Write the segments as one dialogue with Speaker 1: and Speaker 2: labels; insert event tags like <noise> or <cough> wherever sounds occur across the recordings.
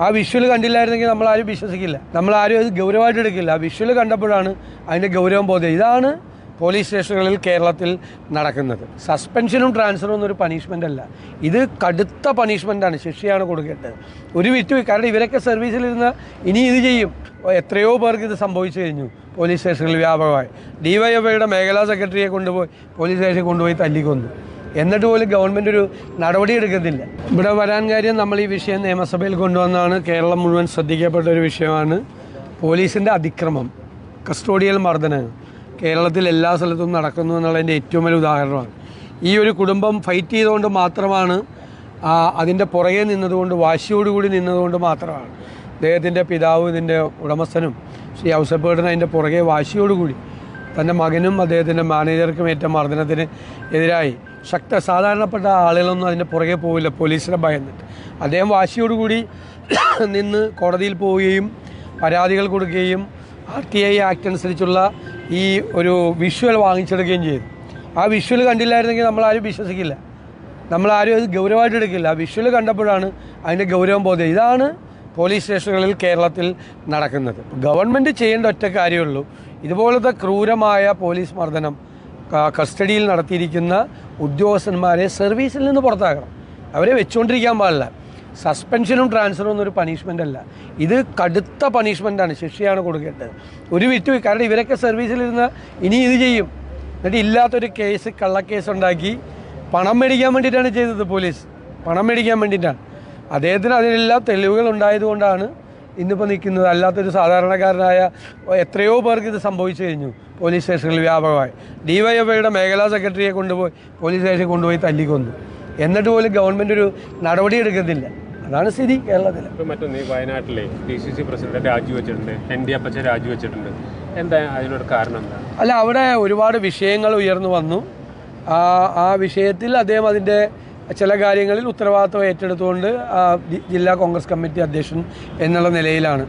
Speaker 1: ആ വിഷ്വൽ കണ്ടില്ലായിരുന്നെങ്കിൽ നമ്മൾ ആരും വിശ്വസിക്കില്ല. നമ്മൾ ആരും അത് ഗൗരവമായിട്ട് എടുക്കില്ല. ആ വിഷ്വൽ കണ്ടപ്പോഴാണ് അതിന്റെ ഗൗരവം ബോധ്യം. ഇതാണ് പോലീസ് സ്റ്റേഷനുകളിൽ കേരളത്തിൽ നടക്കുന്നത്. സസ്പെൻഷനും ട്രാൻസ്ഫറും ഒന്നും ഒരു പണിഷ്മെന്റ് അല്ല. ഇത് കടുത്ത പണിഷ്മെന്റാണ് ശിക്ഷയാണ് കൊടുക്കേണ്ടത്. ഒരു വിറ്റ് കാരണം ഇവരൊക്കെ സർവീസിലിരുന്ന ഇനി ഇത് ചെയ്യും. എത്രയോ പേർക്ക് ഇത് സംഭവിച്ചു കഴിഞ്ഞു പോലീസ് സ്റ്റേഷനിൽ വ്യാപകമായി. ഡിവൈഎഫ്ഐയുടെ മേഖലാ സെക്രട്ടറിയെ കൊണ്ടുപോയി പോലീസ് സ്റ്റേഷനിൽ കൊണ്ടുപോയി തല്ലിക്കൊന്നു. എന്നിട്ട് പോലും ഗവൺമെന്റ് ഒരു നടപടി എടുക്കുന്നില്ല. ഇവിടെ വരാൻ കാര്യം നമ്മൾ ഈ വിഷയം നിയമസഭയിൽ കൊണ്ടുവന്നാണ് കേരളം മുഴുവൻ ശ്രദ്ധിക്കപ്പെട്ട ഒരു വിഷയമാണ്. പോലീസിന്റെ അതിക്രമം കസ്റ്റോഡിയൽ മർദ്ദനങ്ങൾ കേരളത്തിൽ എല്ലാ സ്ഥലത്തും നടക്കുന്നു എന്നുള്ളതിന്റെ ഏറ്റവും വലിയ ഉദാഹരണമാണ്. ഈ ഒരു കുടുംബം ഫൈറ്റ് ചെയ്തുകൊണ്ട് മാത്രമാണ് അതിന്റെ പുറകെ നിന്നതുകൊണ്ട് വാശിയോടുകൂടി നിന്നതുകൊണ്ട് മാത്രമാണ്. അദ്ദേഹത്തിന്റെ പിതാവ് ഇതിന്റെ ഉടമസ്ഥനും ശ്രീ ഔസപ്പേട്ടൻ അതിന്റെ പുറകെ വാശിയോടുകൂടി തന്റെ മകനും അദ്ദേഹത്തിന്റെ മാനേജർക്കും ഏറ്റ മർദ്ദനത്തിന് എതിരായി. ശക്ത സാധാരണപ്പെട്ട ആളുകളൊന്നും അതിന്റെ പുറകെ പോവില്ല പോലീസിനെ ഭയന്നിട്ട്. അദ്ദേഹം വാശിയോടുകൂടി <coughs> നിന്ന് കോടതിയിൽ പോവുകയും പരാതികൾ കൊടുക്കുകയും ആർ ടി ഐ ആക്ട് അനുസരിച്ചുള്ള ഈ ഒരു വിഷ്വൽ വാങ്ങിച്ചെടുക്കുകയും ചെയ്തു. ആ വിഷ്വൽ കണ്ടില്ലായിരുന്നെങ്കിൽ നമ്മൾ ആരും വിശ്വസിക്കില്ല. നമ്മൾ ആരും അത് ഗൗരവമായിട്ട് എടുക്കില്ല. ആ വിഷ്വൽ കണ്ടപ്പോഴാണ് അതിന്റെ ഗൗരവം ബോധ്യം. ഇതാണ് പോലീസ് സ്റ്റേഷനുകളിൽ കേരളത്തിൽ നടക്കുന്നത്. ഗവൺമെന്റ് ചെയ്യേണ്ട ഒറ്റ കാര്യമുള്ളൂ. ഇതുപോലത്തെ ക്രൂരമായ പോലീസ് മർദ്ദനം കസ്റ്റഡിയിൽ നടത്തിയിരിക്കുന്ന ഉദ്യോഗസ്ഥന്മാരെ സർവീസിൽ നിന്ന് പുറത്താക്കണം. അവരെ വെച്ചുകൊണ്ടിരിക്കാൻ പാടില്ല. സസ്പെൻഷനും ട്രാൻസ്ഫറും ഒന്നും ഒരു പണിഷ്മെന്റ് അല്ല. ഇത് കടുത്ത പണിഷ്മെന്റാണ് ശിക്ഷയാണ് കൊടുക്കേണ്ടത്. ഒരു വിറ്റ് കാരണം ഇവരൊക്കെ സർവീസിലിരുന്ന് ഇനി ഇത് ചെയ്യും. എന്നിട്ട് ഇല്ലാത്തൊരു കേസ് കള്ളക്കേസ് ഉണ്ടാക്കി പണം മേടിക്കാൻ വേണ്ടിയിട്ടാണ് ചെയ്തത് പോലീസ്. പണം മേടിക്കാൻ വേണ്ടിയിട്ടാണ്. അദ്ദേഹത്തിന് അതിനെല്ലാം തെളിവുകൾ ഉണ്ടായതുകൊണ്ടാണ് ഇന്നിപ്പോൾ നിൽക്കുന്നത് അല്ലാത്തൊരു സാധാരണക്കാരനായ എത്രയോ പേർക്ക് ഇത് സംഭവിച്ചു കഴിഞ്ഞു പോലീസ് സ്റ്റേഷനിൽ വ്യാപകമായി. ഡിവൈഎഫ്ഐയുടെ മേഖലാ സെക്രട്ടറിയെ കൊണ്ടുപോയി പോലീസ് സ്റ്റേഷനിൽ കൊണ്ടുപോയി തല്ലിക്കൊന്നു. എന്നിട്ട് പോലും ഗവൺമെന്റ് ഒരു നടപടി എടുക്കുന്നില്ല അതാണ് സ്ഥിതി കേരളത്തിൽ
Speaker 2: മറ്റൊന്ന് വയനാട്ടിലെ ഡി സി സി പ്രസിഡന്റ് രാജിവെച്ചിട്ടുണ്ട് എൻ ഡി അപ്പച്ച രാജിവെച്ചിട്ടുണ്ട് എന്താ അതിനൊരു കാരണം എന്താ?
Speaker 1: അല്ല അവിടെ ഒരുപാട് വിഷയങ്ങൾ ഉയർന്നു വന്നു. ആ വിഷയത്തിൽ അദ്ദേഹം അതിന്റെ ചില കാര്യങ്ങളിൽ ഉത്തരവാദിത്വം ഏറ്റെടുത്തുകൊണ്ട് ജില്ലാ കോൺഗ്രസ് കമ്മിറ്റി അധ്യക്ഷൻ എന്നുള്ള നിലയിലാണ്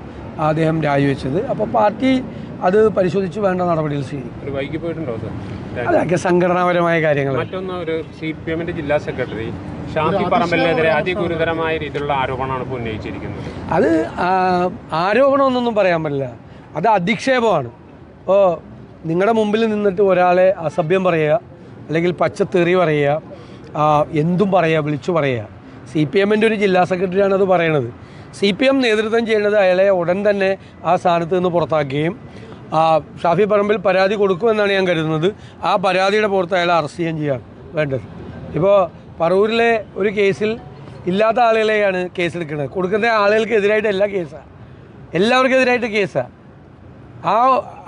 Speaker 1: അദ്ദേഹം രാജിവെച്ചത്. അപ്പോൾ പാർട്ടി അത് പരിശോധിച്ച് വേണ്ട നടപടികൾ സ്വീകരിക്കും.
Speaker 2: ഒരു വൈകി പോയിട്ടുണ്ടോ അത്?
Speaker 1: അതൊക്കെ സംഘടനാപരമായ കാര്യങ്ങൾ
Speaker 2: മറ്റൊന്ന് ഒരു സി പി എമ്മിന്റെ ജില്ലാ സെക്രട്ടറി ഷാഫി പറമ്പലിനെതിരെ അതിഗുരുതരമായ രീതിയിലുള്ള ആരോപണമാണ് ഇപ്പോൾ ഉന്നയിച്ചിരിക്കുന്നത്.
Speaker 1: അത് ആരോപണമൊന്നൊന്നും ആരോപണമൊന്നും പറയാൻ പറ്റില്ല. അത് അധിക്ഷേപമാണ്. ഇപ്പോൾ നിങ്ങളുടെ മുമ്പിൽ നിന്നിട്ട് ഒരാളെ അസഭ്യം പറയുക അല്ലെങ്കിൽ പച്ചത്തെറി പറയുക എന്തും പറയുക വിളിച്ചു പറയുക സി പി എമ്മിന്റെ ഒരു ജില്ലാ സെക്രട്ടറിയാണ് അത് പറയണത്. സി പി എം നേതൃത്വം ചെയ്യേണ്ടത് അയാളെ ഉടൻ തന്നെ ആ സ്ഥാനത്ത് നിന്ന് പുറത്താക്കുകയും ഷാഫി പറമ്പിൽ പരാതി കൊടുക്കുമെന്നാണ് ഞാൻ കരുതുന്നത്. ആ പരാതിയുടെ പുറത്ത് അയാളെ അറസ്റ്റ് ചെയ്യുകയും ചെയ്യാം. വേണ്ടത്. ഇപ്പോൾ പറവൂരിലെ ഒരു കേസിൽ ഇല്ലാത്ത ആളുകളെയാണ് കേസെടുക്കുന്നത്. കൊടുക്കുന്ന ആളുകൾക്ക് എല്ലാ കേസാണ് എല്ലാവർക്കും എതിരായിട്ട് കേസാണ് ആ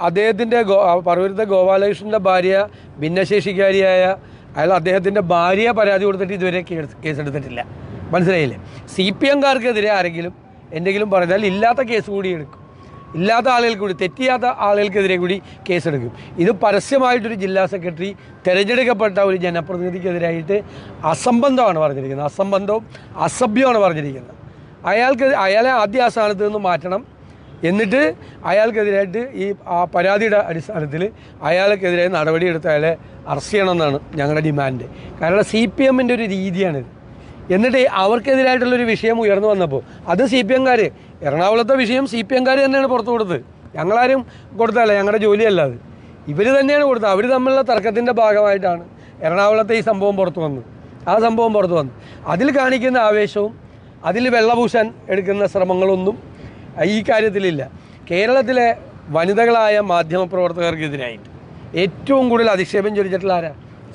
Speaker 1: അദ്ദേഹത്തിന്റെ ഗോ പറവൂരത്തെ ഗോപാലകൃഷ്ണന്റെ ഭാര്യ ഭിന്നശേഷിക്കാരിയായ അയാൾ അദ്ദേഹത്തിന്റെ ഭാര്യ പരാതി കൊടുത്തിട്ട് ഇതുവരെ കേസ് കേസെടുത്തിട്ടില്ല മനസ്സിലായില്ലേ? സി പി എംകാർക്കെതിരെ ആരെങ്കിലും എന്തെങ്കിലും പറഞ്ഞാൽ ഇല്ലാത്ത കേസ് കൂടി എടുക്കും. ഇല്ലാത്ത ആളുകൾക്ക് കൂടി തെറ്റിയാത്ത ആളുകൾക്കെതിരെ കൂടി കേസെടുക്കും ഇത് പരസ്യമായിട്ടൊരു ജില്ലാ സെക്രട്ടറി തിരഞ്ഞെടുക്കപ്പെട്ട ഒരു ജനപ്രതിനിധിക്കെതിരായിട്ട് അസംബന്ധമാണ് പറഞ്ഞിരിക്കുന്നത്. അസംബന്ധവും അസഭ്യമാണ് പറഞ്ഞിരിക്കുന്നത്. അയാൾക്ക് അയാളെ ആദ്യ ആ സ്ഥാനത്ത് നിന്ന് മാറ്റണം. എന്നിട്ട് അയാൾക്കെതിരായിട്ട് ഈ ആ പരാതിയുടെ അടിസ്ഥാനത്തിൽ അയാൾക്കെതിരെ നടപടിയെടുത്ത് അയാളെ അറസ്റ്റ് ചെയ്യണമെന്നാണ് ഞങ്ങളുടെ ഡിമാൻഡ്. കാരണം സി പി എമ്മിന്റെ ഒരു രീതിയാണിത്. എന്നിട്ട് അവർക്കെതിരായിട്ടുള്ളൊരു വിഷയം ഉയർന്നു വന്നപ്പോൾ അത് സി പി എംകാർ എറണാകുളത്തെ വിഷയം സി പി എംകാർ തന്നെയാണ് പുറത്തു കൊടുത്തത്. ഞങ്ങളാരും കൊടുത്തതല്ല ഞങ്ങളുടെ ജോലിയല്ല അത്. ഇവർ തന്നെയാണ് കൊടുത്തത്. അവർ തമ്മിലുള്ള തർക്കത്തിന്റെ ഭാഗമായിട്ടാണ് എറണാകുളത്തെ ഈ സംഭവം പുറത്തു വന്നത്. ആ സംഭവം പുറത്തു വന്നു അതിൽ കാണിക്കുന്ന ആവേശവും അതിൽ വെള്ളപൂശാൻ എടുക്കുന്ന ശ്രമങ്ങളൊന്നും ഈ കാര്യത്തിലില്ല. കേരളത്തിലെ വനിതകളായ മാധ്യമപ്രവർത്തകർക്കെതിരായിട്ട് ഏറ്റവും കൂടുതൽ അധിക്ഷേപം ചൊരിച്ചിട്ടുള്ള ആരാ?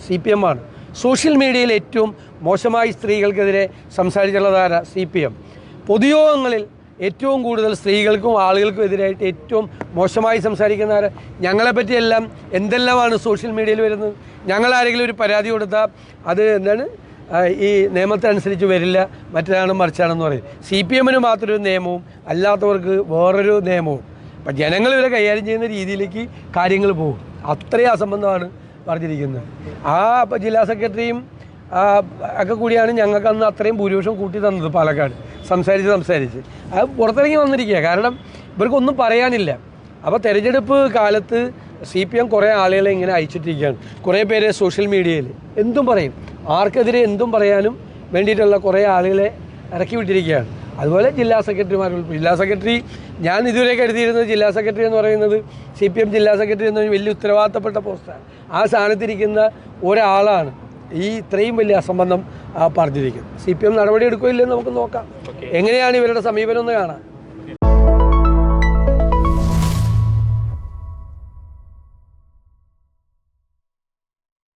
Speaker 1: സി പി എം ആണ്. സോഷ്യൽ മീഡിയയിൽ ഏറ്റവും മോശമായി സ്ത്രീകൾക്കെതിരെ സംസാരിച്ചിട്ടുള്ളത് ആരാ? സി പി എം പൊതുയോഗങ്ങളിൽ ഏറ്റവും കൂടുതൽ സ്ത്രീകൾക്കും ആളുകൾക്കും എതിരായിട്ട് ഏറ്റവും മോശമായി സംസാരിക്കുന്ന ആരാ? ഞങ്ങളെപ്പറ്റിയെല്ലാം എന്തെല്ലാമാണ് സോഷ്യൽ മീഡിയയിൽ വരുന്നത്? ഞങ്ങൾ ആരെങ്കിലും ഒരു പരാതി കൊടുത്താൽ അത് എന്താണ്? ഈ നിയമത്തിനനുസരിച്ച് വരില്ല. മറ്റൊരാണ് മറിച്ചാണെന്ന് പറയും. സി പി എമ്മിന് മാത്രമൊരു നിയമവും അല്ലാത്തവർക്ക് വേറൊരു നിയമവും. അപ്പം ജനങ്ങൾ ഇവരെ കൈകാര്യം ചെയ്യുന്ന രീതിയിലേക്ക് കാര്യങ്ങൾ പോകും. അത്രയും അസംബന്ധമാണ് പറഞ്ഞിരിക്കുന്നത്. ആ ജില്ലാ സെക്രട്ടറിയും ഒക്കെ കൂടിയാണ് ഞങ്ങൾക്ക് അന്ന് അത്രയും ഭൂരിപക്ഷം കൂട്ടി തന്നത് പാലക്കാട്. സംസാരിച്ച് സംസാരിച്ച്. അത് പുറത്തിറങ്ങി വന്നിരിക്കുക കാരണം ഇവർക്കൊന്നും പറയാനില്ല. അപ്പോൾ തെരഞ്ഞെടുപ്പ് കാലത്ത് സി പി എം കുറേ ആളുകളെ ഇങ്ങനെ അയച്ചിട്ടിരിക്കുകയാണ്. കുറേ പേര് സോഷ്യൽ മീഡിയയിൽ എന്തും പറയും. ആർക്കെതിരെ എന്തും പറയാനും വേണ്ടിയിട്ടുള്ള കുറേ ആളുകളെ ഇറക്കി വിട്ടിരിക്കുകയാണ്. അതുപോലെ ജില്ലാ സെക്രട്ടറിമാർ ജില്ലാ സെക്രട്ടറി ഞാൻ ഇതുവരെ കരുതിയിരുന്നത് ജില്ലാ സെക്രട്ടറി എന്ന് പറയുന്നത് സി പി എം ജില്ലാ സെക്രട്ടറി എന്ന വലിയ ഉത്തരവാദിത്തപ്പെട്ട പോസ്റ്റാണ്. ആ സ്ഥാനത്തിരിക്കുന്ന ഒരാളാണ് ഈ ഇത്രയും വലിയ അസംബന്ധം പറഞ്ഞിരിക്കുന്നത്. സി പി എം നടപടി എടുക്കുകയില്ലെന്ന് നമുക്ക് നോക്കാം. എങ്ങനെയാണ് ഇവരുടെ സമീപനം എന്ന് കാണാം.